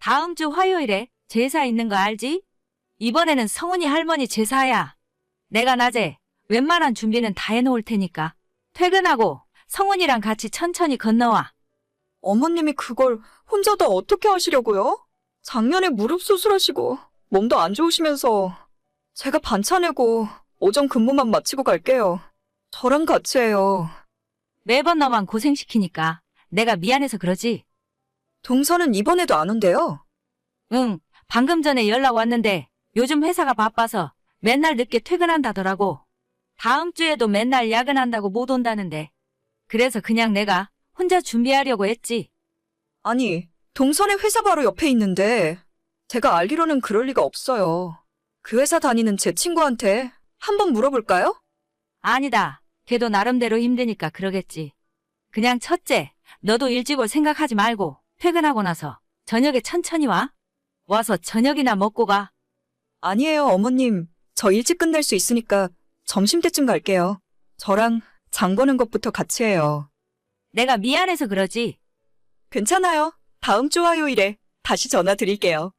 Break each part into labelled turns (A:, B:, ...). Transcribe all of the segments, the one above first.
A: 다음 주 화요일에 제사 있는 거 알지? 이번에는 성훈이 할머니 제사야. 내가 낮에 웬만한 준비는 다 해놓을 테니까 퇴근하고 성훈이랑 같이 천천히 건너와.
B: 어머님이 그걸 혼자 다 어떻게 하시려고요? 작년에 무릎 수술하시고 몸도 안 좋으시면서 제가 반차 내고 오전 근무만 마치고 갈게요. 저랑 같이 해요.
A: 매번 너만 고생시키니까 내가 미안해서 그러지.
B: 동서는 이번에도 안 온대요.
A: 응, 방금 전에 연락 왔는데 요즘 회사가 바빠서 맨날 늦게 퇴근한다더라고. 다음 주에도 맨날 야근한다고 못 온다는데. 그래서 그냥 내가 혼자 준비하려고 했지.
B: 아니, 동선의 회사 바로 옆에 있는데 제가 알기로는 그럴 리가 없어요. 그 회사 다니는 제 친구한테 한번 물어볼까요?
A: 아니다. 걔도 나름대로 힘드니까 그러겠지. 그냥 첫째, 너도 일찍 올 생각하지 말고 퇴근하고 나서 저녁에 천천히 와. 와서 저녁이나 먹고 가.
B: 아니에요, 어머님. 저 일찍 끝낼 수 있으니까 점심때쯤 갈게요. 저랑 장 보는 것부터 같이 해요.
A: 내가 미안해서 그러지.
B: 괜찮아요. 다음 주 화요일에 다시 전화 드릴게요.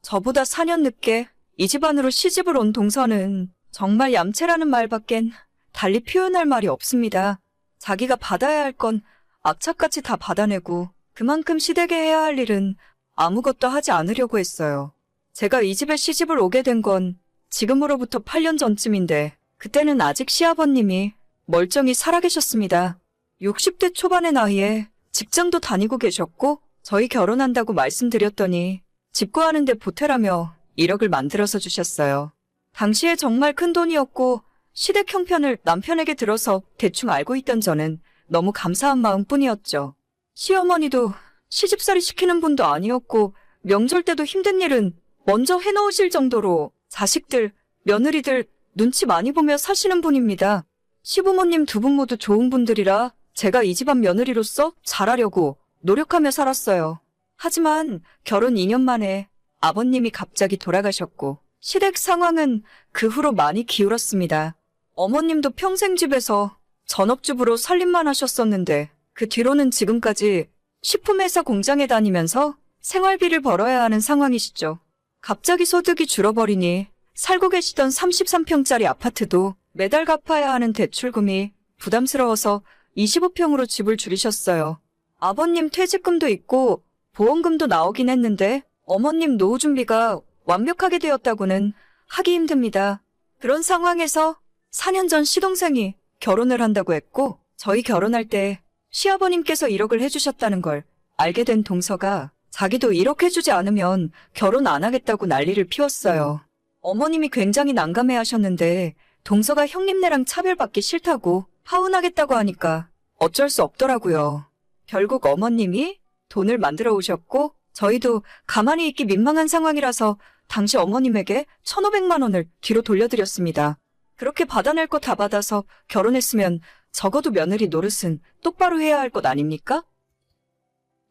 B: 저보다 4년 늦게 이 집안으로 시집을 온 동서는 정말 얌체라는 말밖엔 달리 표현할 말이 없습니다. 자기가 받아야 할 건 악착같이 다 받아내고 그만큼 시댁에 해야 할 일은 아무것도 하지 않으려고 했어요. 제가 이 집에 시집을 오게 된 건 지금으로부터 8년 전쯤인데 그때는 아직 시아버님이 멀쩡히 살아계셨습니다. 60대 초반의 나이에 직장도 다니고 계셨고 저희 결혼한다고 말씀드렸더니 집 구하는데 보태라며 1억을 만들어서 주셨어요. 당시에 정말 큰 돈이었고 시댁 형편을 남편에게 들어서 대충 알고 있던 저는 너무 감사한 마음뿐이었죠. 시어머니도 시집살이 시키는 분도 아니었고 명절 때도 힘든 일은 먼저 해놓으실 정도로 자식들, 며느리들 눈치 많이 보며 사시는 분입니다. 시부모님 두 분 모두 좋은 분들이라 제가 이 집안 며느리로서 잘하려고 노력하며 살았어요. 하지만 결혼 2년 만에 아버님이 갑자기 돌아가셨고 시댁 상황은 그 후로 많이 기울었습니다. 어머님도 평생 집에서 전업주부로 살림만 하셨었는데 그 뒤로는 지금까지 식품회사 공장에 다니면서 생활비를 벌어야 하는 상황이시죠. 갑자기 소득이 줄어버리니 살고 계시던 33평짜리 아파트도 매달 갚아야 하는 대출금이 부담스러워서 25평으로 집을 줄이셨어요. 아버님 퇴직금도 있고 보험금도 나오긴 했는데 어머님 노후 준비가 완벽하게 되었다고는 하기 힘듭니다. 그런 상황에서 4년 전 시동생이 결혼을 한다고 했고 저희 결혼할 때 시아버님께서 1억을 해주셨다는 걸 알게 된 동서가 자기도 1억 해주지 않으면 결혼 안 하겠다고 난리를 피웠어요. 어머님이 굉장히 난감해 하셨는데 동서가 형님네랑 차별받기 싫다고 파혼하겠다고 하니까 어쩔 수 없더라고요. 결국 어머님이 돈을 만들어 오셨고 저희도 가만히 있기 민망한 상황이라서 당시 어머님에게 1,500만 원을 뒤로 돌려드렸습니다. 그렇게 받아낼 거 다 받아서 결혼했으면 적어도 며느리 노릇은 똑바로 해야 할 것 아닙니까?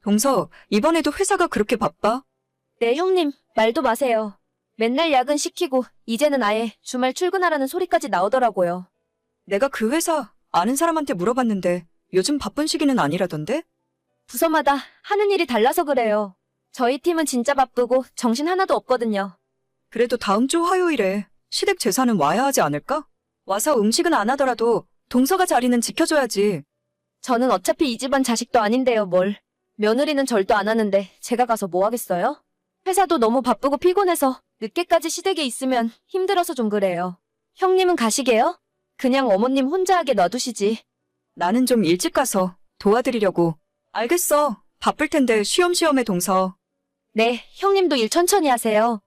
B: 동서, 이번에도 회사가 그렇게 바빠?
C: 네, 형님, 말도 마세요. 맨날 야근 시키고, 이제는 아예 주말 출근하라는 소리까지 나오더라고요.
B: 내가 그 회사 아는 사람한테 물어봤는데 요즘 바쁜 시기는 아니라던데?
C: 부서마다 하는 일이 달라서 그래요. 저희 팀은 진짜 바쁘고 정신 하나도 없거든요.
B: 그래도 다음 주 화요일에 시댁 제사는 와야 하지 않을까? 와서 음식은 안 하더라도 동서가 자리는 지켜줘야지.
C: 저는 어차피 이 집안 자식도 아닌데요, 뭘. 며느리는 절도 안 하는데 제가 가서 뭐 하겠어요? 회사도 너무 바쁘고 피곤해서 늦게까지 시댁에 있으면 힘들어서 좀 그래요. 형님은 가시게요? 그냥 어머님 혼자 하게 놔두시지.
B: 나는 좀 일찍 가서 도와드리려고. 알겠어. 바쁠 텐데 쉬엄쉬엄해 동서.
C: 네, 형님도 일 천천히 하세요.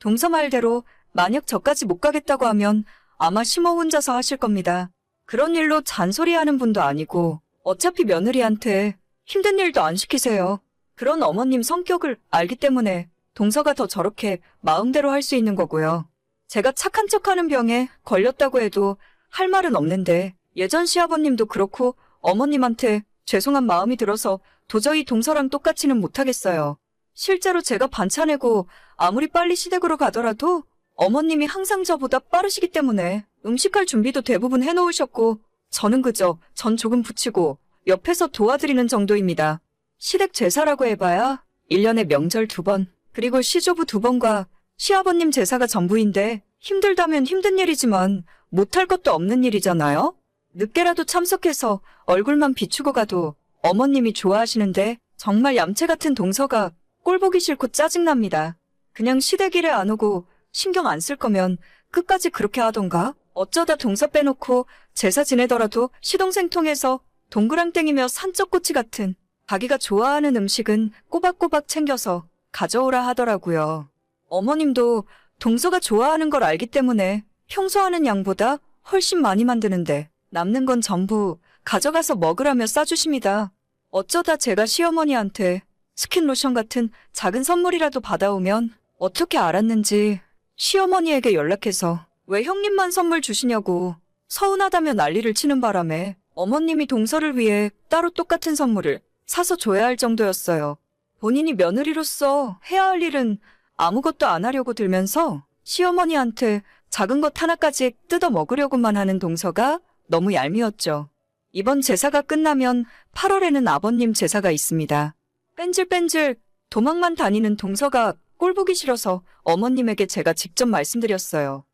B: 동서 말대로 만약 저까지 못 가겠다고 하면 아마 심호 혼자서 하실 겁니다. 그런 일로 잔소리하는 분도 아니고 어차피 며느리한테 힘든 일도 안 시키세요. 그런 어머님 성격을 알기 때문에 동서가 더 저렇게 마음대로 할 수 있는 거고요. 제가 착한 척하는 병에 걸렸다고 해도 할 말은 없는데 예전 시아버님도 그렇고 어머님한테 죄송한 마음이 들어서 도저히 동서랑 똑같이는 못하겠어요. 실제로 제가 반차 내고 아무리 빨리 시댁으로 가더라도 어머님이 항상 저보다 빠르시기 때문에 음식할 준비도 대부분 해놓으셨고 저는 그저 전 조금 붙이고 옆에서 도와드리는 정도입니다. 시댁 제사라고 해봐야 1년에 명절 두 번, 그리고 시조부 두 번과 시아버님 제사가 전부인데 힘들다면 힘든 일이지만 못할 것도 없는 일이잖아요? 늦게라도 참석해서 얼굴만 비추고 가도 어머님이 좋아하시는데 정말 얌체 같은 동서가 꼴 보기 싫고 짜증납니다. 그냥 시댁일에 안 오고 신경 안 쓸 거면 끝까지 그렇게 하던가? 어쩌다 동서 빼놓고 제사 지내더라도 시동생 통해서 동그랑땡이며 산적꼬치 같은 자기가 좋아하는 음식은 꼬박꼬박 챙겨서 가져오라 하더라고요. 어머님도 동서가 좋아하는 걸 알기 때문에 평소 하는 양보다 훨씬 많이 만드는데 남는 건 전부 가져가서 먹으라며 싸주십니다. 어쩌다 제가 시어머니한테 스킨 로션 같은 작은 선물이라도 받아오면 어떻게 알았는지 시어머니에게 연락해서 왜 형님만 선물 주시냐고 서운하다며 난리를 치는 바람에 어머님이 동서를 위해 따로 똑같은 선물을 사서 줘야 할 정도였어요. 본인이 며느리로서 해야 할 일은 아무것도 안 하려고 들면서 시어머니한테 작은 것 하나까지 뜯어 먹으려고만 하는 동서가 너무 얄미웠죠. 이번 제사가 끝나면 8월에는 아버님 제사가 있습니다. 뺀질뺀질 도망만 다니는 동서가 꼴 보기 싫어서 어머님에게 제가 직접 말씀드렸어요.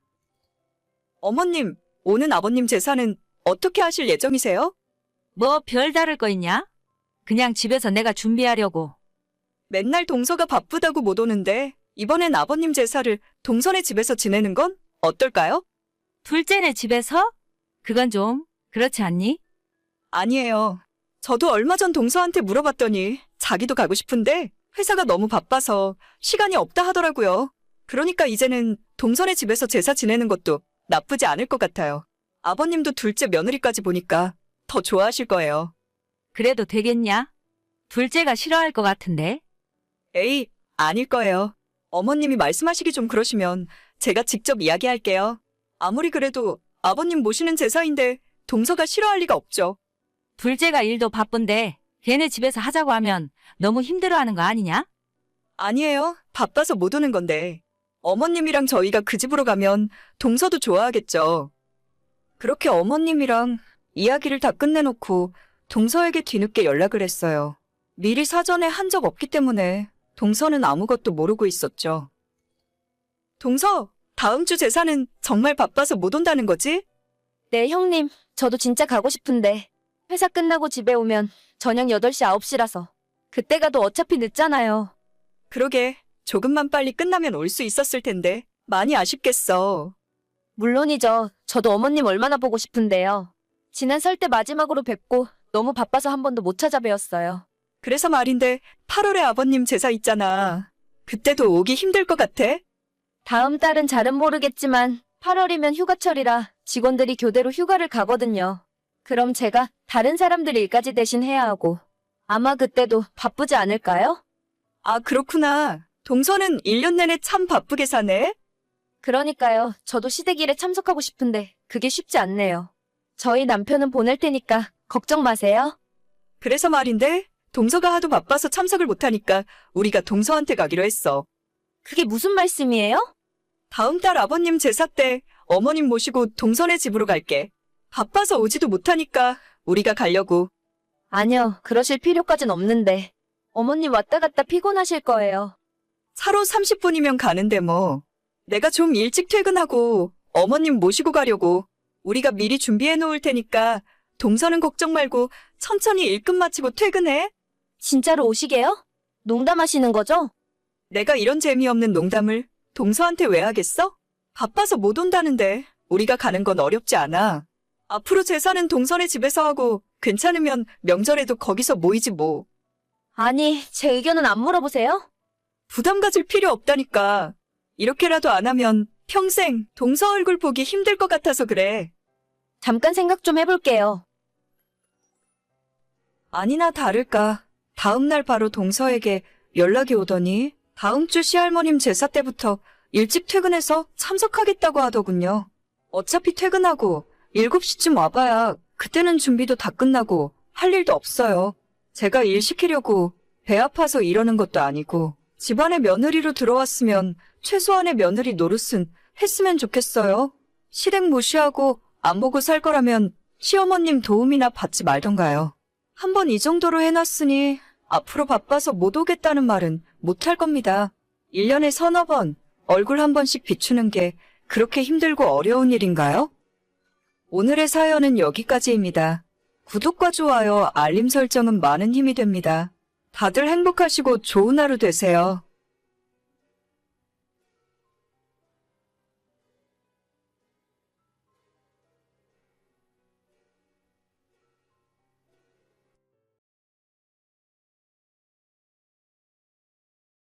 B: 어머님, 오는 아버님 제사는 어떻게 하실 예정이세요?
A: 뭐 별다를 거 있냐? 그냥 집에서 내가 준비하려고.
B: 맨날 동서가 바쁘다고 못 오는데 이번엔 아버님 제사를 동선의 집에서 지내는 건 어떨까요?
A: 둘째네 집에서? 그건 좀 그렇지 않니?
B: 아니에요. 저도 얼마 전 동서한테 물어봤더니 자기도 가고 싶은데 회사가 너무 바빠서 시간이 없다 하더라고요. 그러니까 이제는 동선의 집에서 제사 지내는 것도 나쁘지 않을 것 같아요. 아버님도 둘째 며느리까지 보니까 더 좋아하실 거예요.
A: 그래도 되겠냐? 둘째가 싫어할 것 같은데.
B: 에이, 아닐 거예요. 어머님이 말씀하시기 좀 그러시면 제가 직접 이야기할게요. 아무리 그래도 아버님 모시는 제사인데 동서가 싫어할 리가 없죠.
A: 둘째가 일도 바쁜데 걔네 집에서 하자고 하면 너무 힘들어하는 거 아니냐?
B: 아니에요. 바빠서 못 오는 건데. 어머님이랑 저희가 그 집으로 가면 동서도 좋아하겠죠. 그렇게 어머님이랑 이야기를 다 끝내놓고 동서에게 뒤늦게 연락을 했어요. 미리 사전에 한 적 없기 때문에 동서는 아무것도 모르고 있었죠. 동서, 다음 주 제사는 정말 바빠서 못 온다는 거지?
C: 네, 형님. 저도 진짜 가고 싶은데 회사 끝나고 집에 오면 저녁 8시, 9시라서 그때 가도 어차피 늦잖아요.
B: 그러게, 조금만 빨리 끝나면 올 수 있었을 텐데. 많이 아쉽겠어.
C: 물론이죠. 저도 어머님 얼마나 보고 싶은데요. 지난 설 때 마지막으로 뵙고 너무 바빠서 한 번도 못 찾아뵈었어요.
B: 그래서 말인데 8월에 아버님 제사 있잖아. 그때도 오기 힘들 것 같아?
C: 다음 달은 잘은 모르겠지만 8월이면 휴가철이라 직원들이 교대로 휴가를 가거든요. 그럼 제가 다른 사람들 일까지 대신 해야 하고 아마 그때도 바쁘지 않을까요?
B: 아, 그렇구나. 동서는 1년 내내 참 바쁘게 사네?
C: 그러니까요. 저도 시댁일에 참석하고 싶은데 그게 쉽지 않네요. 저희 남편은 보낼 테니까 걱정 마세요.
B: 그래서 말인데 동서가 하도 바빠서 참석을 못하니까 우리가 동서한테 가기로 했어.
C: 그게 무슨 말씀이에요?
B: 다음 달 아버님 제사 때 어머님 모시고 동선의 집으로 갈게. 바빠서 오지도 못하니까 우리가 가려고.
C: 아니요. 그러실 필요까진 없는데. 어머님 왔다 갔다 피곤하실 거예요.
B: 차로 30분이면 가는데 뭐. 내가 좀 일찍 퇴근하고 어머님 모시고 가려고. 우리가 미리 준비해 놓을 테니까 동서는 걱정 말고 천천히 일끝 마치고 퇴근해.
C: 진짜로 오시게요? 농담하시는 거죠?
B: 내가 이런 재미없는 농담을 동서한테 왜 하겠어? 바빠서 못 온다는데 우리가 가는 건 어렵지 않아. 앞으로 제사는 동선의 집에서 하고 괜찮으면 명절에도 거기서 모이지 뭐.
C: 아니, 제 의견은 안 물어보세요?
B: 부담 가질 필요 없다니까. 이렇게라도 안 하면 평생 동서 얼굴 보기 힘들 것 같아서 그래.
C: 잠깐 생각 좀 해볼게요.
B: 아니나 다를까. 다음날 바로 동서에게 연락이 오더니 다음 주 시할머님 제사 때부터 일찍 퇴근해서 참석하겠다고 하더군요. 어차피 퇴근하고 7시쯤 와봐야 그때는 준비도 다 끝나고 할 일도 없어요. 제가 일 시키려고 배 아파서 이러는 것도 아니고 집안에 며느리로 들어왔으면 최소한의 며느리 노릇은 했으면 좋겠어요. 시댁 무시하고 안 보고 살 거라면 시어머님 도움이나 받지 말던가요. 한 번 이 정도로 해놨으니 앞으로 바빠서 못 오겠다는 말은 못 할 겁니다. 1년에 서너 번 얼굴 한 번씩 비추는 게 그렇게 힘들고 어려운 일인가요? 오늘의 사연은 여기까지입니다. 구독과 좋아요, 알림 설정은 많은 힘이 됩니다. 다들 행복하시고 좋은 하루 되세요.